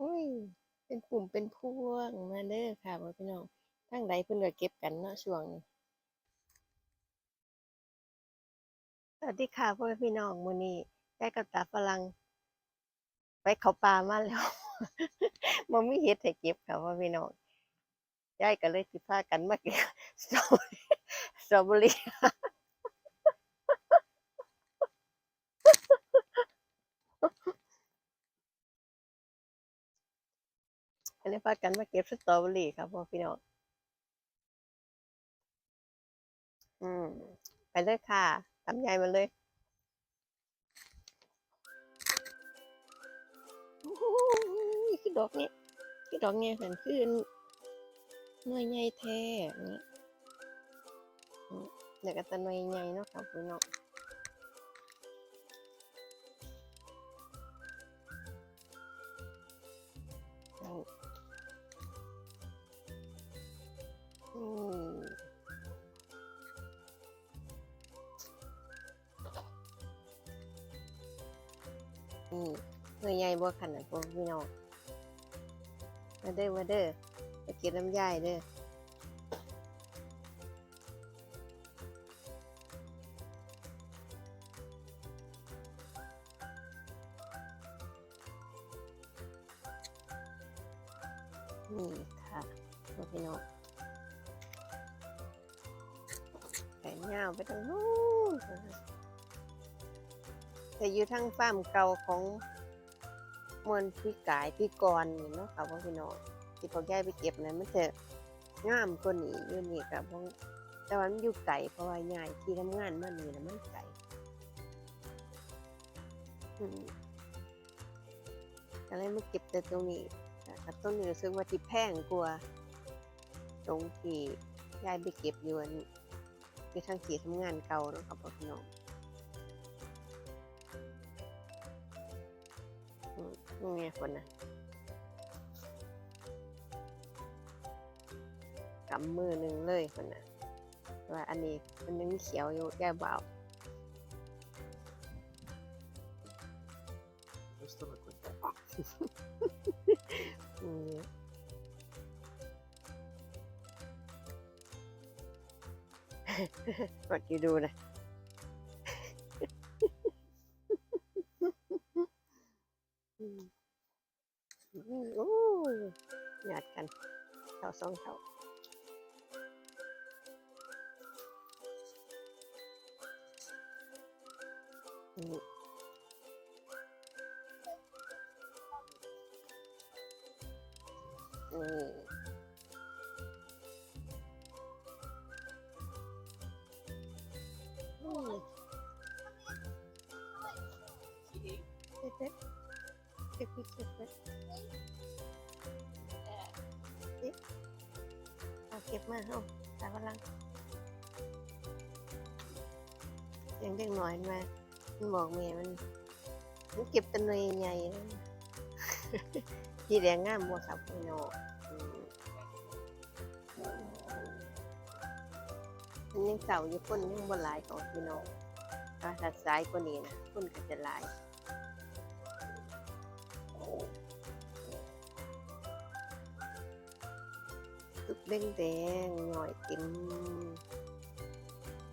อุ้ย เป็นกลุ่มเป็นพวงมาเด้อค่ะพ่อพี่น้องทางใดเพิ่นก็เก็บกันเนาะช่วงนี้สวัสดีค่ะพ่อพี่น้องมื้อนี้ได้กับตาฝรั่งไปเขาป่ามาแล้วบ่มีเฮ็ดให้เก็บค่ะพ่อพี่น้องยายก็เลยสิพากันมาเก็บสตรอเบอรี่ สตรอเบอรี่ก็เลยพากันมาเก็บสตรอเบอรี่ครับพ่อพี่น้องอืม ไปเลยค่ะตามยายมาเลยโอ้โหคือดอกนี้คือดอกเนี้ยหันขึ้นหน่วยใหญ่แท้นี่อืมเดี๋ยวก็จะหน่วยใหญ่เนาะครับพี่น้อง อืมหน่วยใหญ่บ่ขนาดพวกพี่น้องมาเด้อมาเด้อไปเก็บน้ำยายเด้อนี่ค่ะพวกพี่น้องแขนยาไปทางนู้น แต่อยู่ทางฟาร์มเก่าของมวลพี่กายพี่กรนี่เนาะค่ะพ่อพี่น้องที่พอยายไปเก็บนั้นมันจะงามกว่านี้อยู่นี่กับพวกแต่ว่ามันอยู่ไกลเพราะว่ายายที่ทำงานมันนี่นะมันไกลก็เลยมาเก็บแต่ตรงนี้แต่ต้นนี้รู้สึกว่าที่แพงกว่าตรงที่ยายไปเก็บอยู่อันอยู่ทางที่ทำงานเก่าเนาะค่ะพ่อพี่น้อง นี่ไงคนนะกำมือหนึ่งเลยคนนะว่าอันนี้มันยังเขียวอยู่แก้เบา Questo ma questo. อืมกดอยู่ดูนะ โอ้หยาดกันเท่าสองเท่าอืมอืมอืมเด็ดเด็ดเด็ดเเก็บมาเอาตากำลังเสียงเด็กหน่อยมามันบอกเมียมันมันเก็บตัน่วยใหญ่ๆนะที่แดงงามบัวครับพี่น้องมันยังเก่าอยู่คนยังบนหลายของพี่น้องถ้าถัดซ้ายกว่านี้นะคนก็จะหลาย แดงแดงหน่อยเต็ม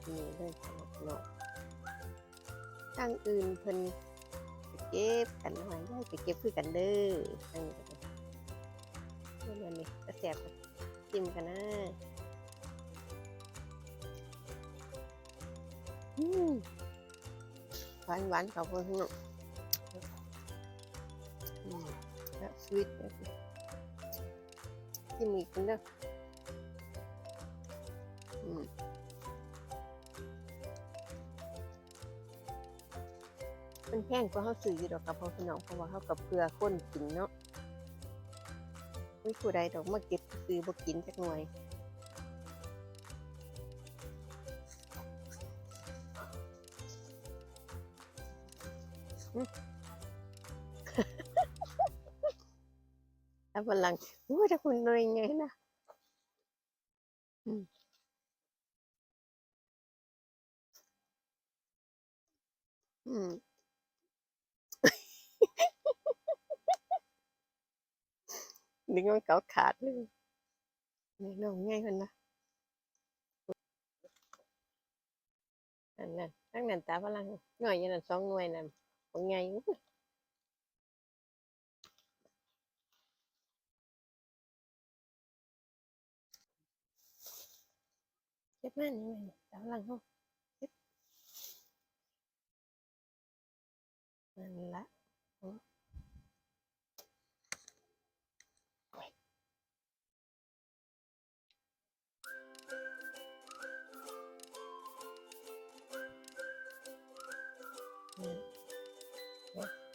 นี่เลยครับพี่น้งทางอื่นเพิ่นเก็บกันหน่อยได้ไปเก็บคือกันเด้อทางนี้ก็ได้เมื่อนี้ก็แสบจิ้มกันนะหวานหวานๆครับพี่น้องอืมแล้วสวีทเลยจิ้มอีกกันเด้อ มันแพงกว่าเขาซื้ออยู่ดอกกับพ่อพี่น้องเพราะว่าเขากับเพื่อคนกินเนาะไม่ผู้ใดดอกมาเก็บซื้อบ่กินจักหน่อยอื้อแล้วพลังโอ้ยถ้าคุณหน่อยไงนะอืมอืม ดึงมันเกาขาดเลยนี่น้องง่ายคนนะนั่นนั่นทั้งนั้นตาพลังหน่อยยันนั้นสองหน่วยนั่นของไงอุ้ยเจ็บมากนี่แม่ตาพลังเขาเจ็บนั่นละ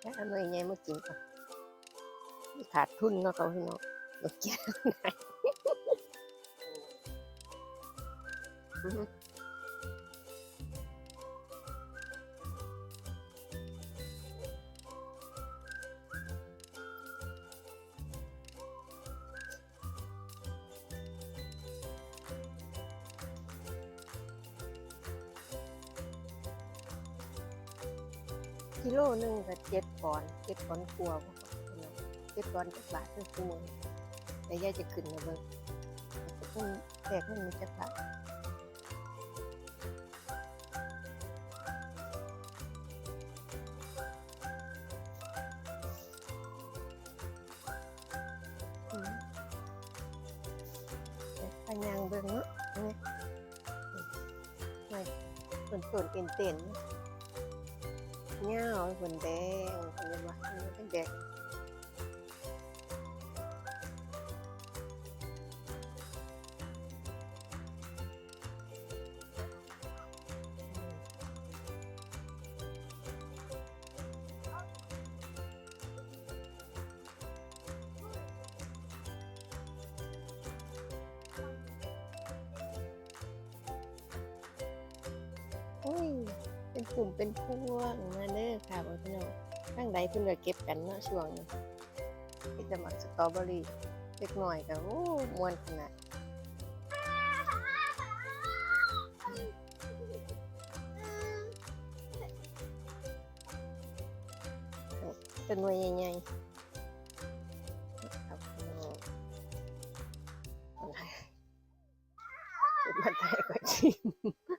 แล้วหน่วยใหญ่มากินก่อนขาดทุนเนาะเขาพี่น้องมากินไหนกิโลหนึ่งก็เจ็ด ปอนเจ็ดปอนกลัวาบ่ครับพี่น้องเจ็ดปอนด์จักบาทคือคู่มือแต่ยาจะขึ้นมาเบิ่งจะขึ้นแตกมันมีจักบาทอืมเดี๋ยางเบิ่งเนาะนี่ไม่ส่วนส่วนเป็นเต็นๆ เงาบนแดงอ กลุ่มเป็นพวงมาเด้อค่ะบางพี่น้องข้งใดเพิ่นก็เก็บกันเนาะช่วงนี้ที่จะมักสตรอเบอรี่เล็กหน่อยก็โอ้ม่วนขนาดเป็นหน่วยใหญ่ๆครับพี่น้องคนไทยเป็นมาไทยก็ชิม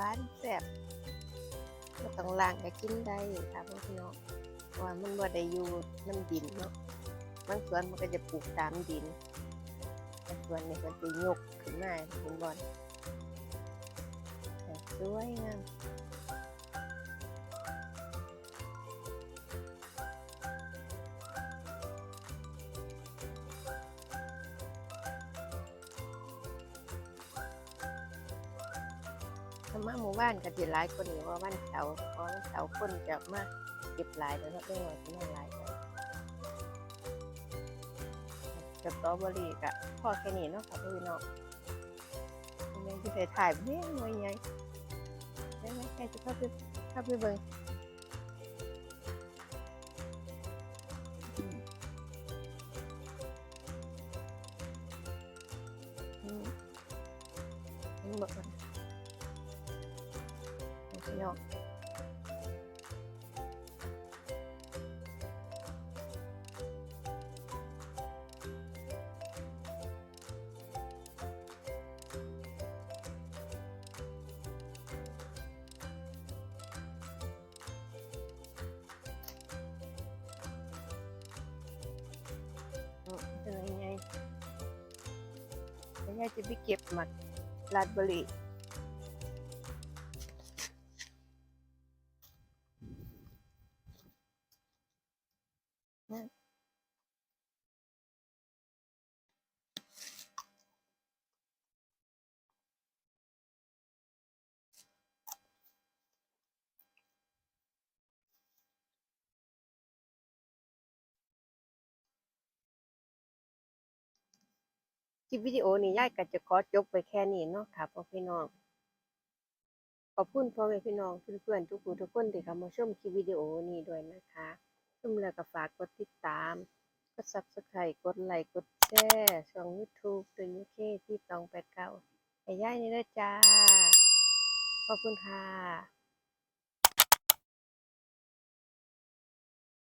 หวานแซ่บก็ต้องล้างก็กินได้ค่ะพี่น้องเพราะว่ามันว่าได้อยู่น้ำดินเนาะบางสวนมันก็จะปลูกตามดินแต่สวนนี่มันจะยกขึ้นมาเป็นบอลสวยงาม ถ้ามาหมู่บ้านก็จะหลายคนอยู่ว่าวันเสาร์เพราะวันเสาร์คนจะมาเก็บหลายแล้วเนาะเรื่องอะไรที่น่หลายเลยสตรอเบอรี่กะพอแค่นี้เนาะค่ะพี่น้องยังที่ไปถ่ายเบี้ยหน่วยใหญ่ได้ไหมแค่จะเข้าไปเข้าไปเบิ่ง พี่น้องอืมเป็นยังไง คลิปวิดีโอนี้ยายก็จะขอจบไปแค่นี้เนาะค่ะพ่อพี่น้อง ขอบคุณพ่อแม่พี่น้องเพื่อนๆทุกผู้ทุกคนที่เข้ามาชมคลิปวิดีโอนี้ด้วยนะคะชมแล้วก็ฝากกดติดตาม กด subscribe กดไลค์กดแชร์ช่อง YouTube ตัวยูเคที่ตองแปดเก้าให้ย่ายนี่ด้วยจ้า ขอบคุณค่ะ